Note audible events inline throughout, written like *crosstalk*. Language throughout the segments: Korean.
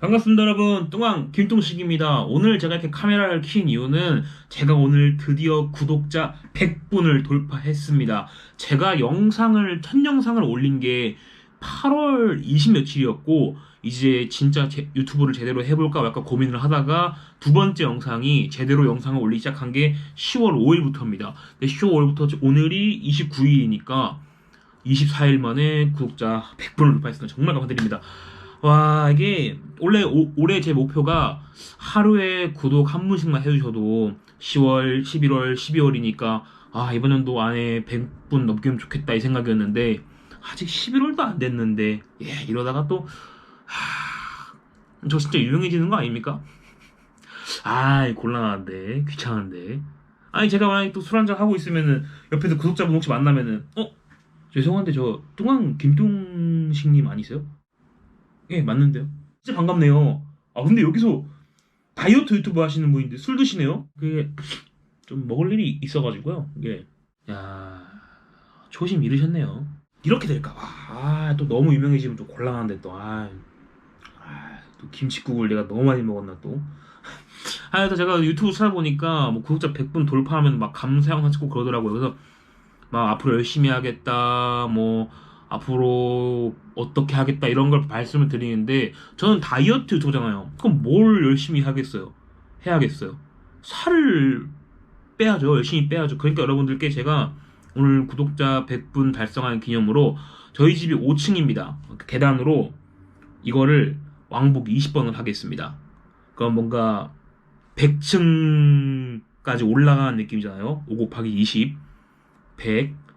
반갑습니다 여러분. 뚱왕 김뚱식입니다. 오늘 제가 이렇게 카메라를 킨 이유는 제가 오늘 드디어 구독자 100분을 돌파했습니다. 제가 영상을 첫 영상을 올린 게 8월 20 며칠이었고 이제 진짜 제- 유튜브를 제대로 해볼까 약간 고민을 하다가 두 번째 영상이 제대로 영상을 올리기 시작한 게 10월 5일부터입니다. 10월 5일부터 오늘이 29일이니까 24일 만에 구독자 100분을 돌파했습니다. 정말 감사드립니다 와 이게 원래 오- 올해 제 목표가 하루에 구독 한 분씩만 해주셔도 10월, 11월, 12월이니까 아 이번 연도 안에 100분 넘기면 좋겠다 이 생각이었는데 아직 11월도 안 됐는데 예 이러다가 또저 진짜 유명해지는 거 아닙니까? 아 곤란한데 귀찮은데 아니 제가 만약에 또 술 한잔 하고 있으면은 옆에서 구독자분 혹시 만나면은 어 죄송한데 저 뚱왕 김뚱식님 아니세요? 예, 맞는데요. 진짜 반갑네요. 아, 근데 여기서 다이어트 유튜브 하시는 분인데 술 드시네요? 그게 좀 먹을 일이 있어가지고요. 이게, 야 초심 잃으셨네요. 이렇게 될까 봐. 아, 또 너무 유명해지면 또 곤란한데 또, 아, 아, 또 김치국을 내가 너무 많이 먹었나 또. *laughs* 하여튼 제가 유튜브 찾아보니까 뭐 구독자 100분 돌파하면 막 감사 영상 찍고 그러더라고요. 그래서 막 앞으로 열심히 하겠다, 뭐, 앞으로 어떻게 하겠다 이런 걸 말씀을 드리는데 저는 다이어트 유튜브잖아요. 그럼 뭘 열심히 하겠어요? 해야겠어요. 살을 빼야죠. 열심히 빼야죠. 그러니까 여러분들께 제가 오늘 구독자 100분 달성한 기념으로 저희 집이 5층입니다. 계단으로 이거를 왕복 20번을 하겠습니다. 그럼 뭔가 100층까지 올라가는 느낌이잖아요. 5 곱하기 20, 100.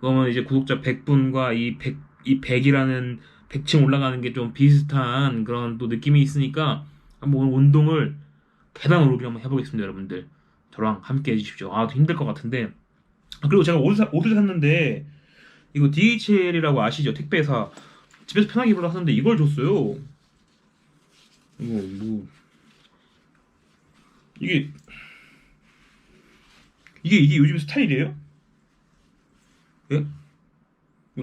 그러면 이제 구독자 100분과 이 100, 이 100이라는 100층 올라가는 게 좀 비슷한 그런 또 느낌이 있으니까 한번 오늘 운동을 계단 오르기 한번 해보겠습니다, 여러분들. 저랑 함께 해주십시오. 아, 좀 힘들 것 같은데. 아, 그리고 제가 옷을, 사- 옷을 샀는데 이거 DHL이라고 아시죠? 택배사. 집에서 편하게 입으라 하는데 이걸 줬어요. 이거 뭐 이게 이게 이게 요즘 스타일이에요? 예?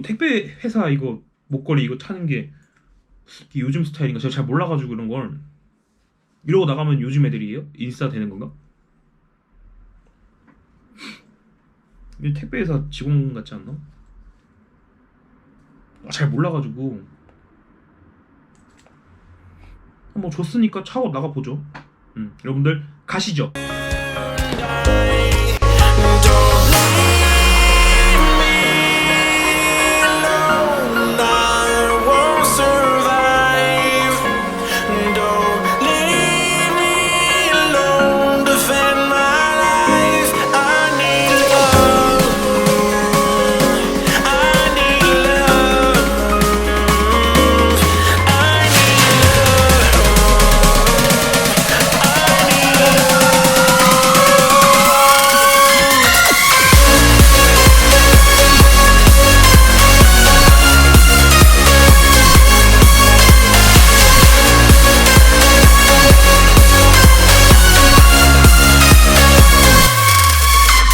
택배 회사 이거 목걸이 이거 타는 게 요즘 스타일인가? 제가 잘 몰라가지고 그런 걸 이러고 나가면 요즘 애들이에요? 인스타 되는 건가? 이 택배 회사 직원 같지 않나? 아, 잘 몰라가지고 뭐 줬으니까 차고 나가 보죠. 음, 여러분들 가시죠.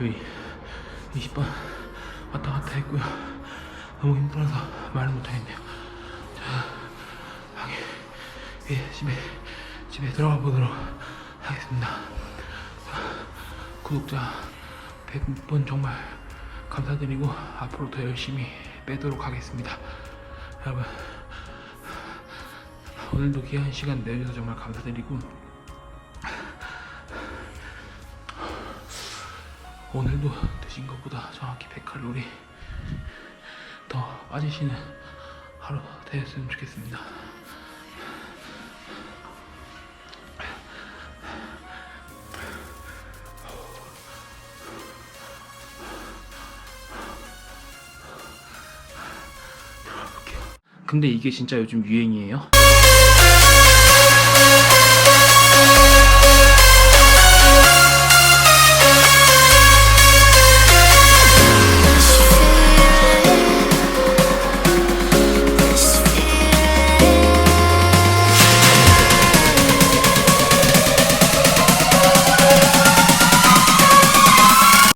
여기 20번 왔다 갔다 했고요. 너무 힘들어서 말을 못하겠네요. 자, 방에 예, 집에 집에 들어가 보도록 하겠습니다. 자, 구독자 100분 정말 감사드리고 앞으로 더 열심히 빼도록 하겠습니다. 여러분 오늘도 귀한 시간 내주셔서 정말 감사드리고 오늘도 드신 것보다 정확히 100칼로리 더 빠지시는 하루 되었으면 좋겠습니다. 근데 이게 진짜 요즘 유행이에요?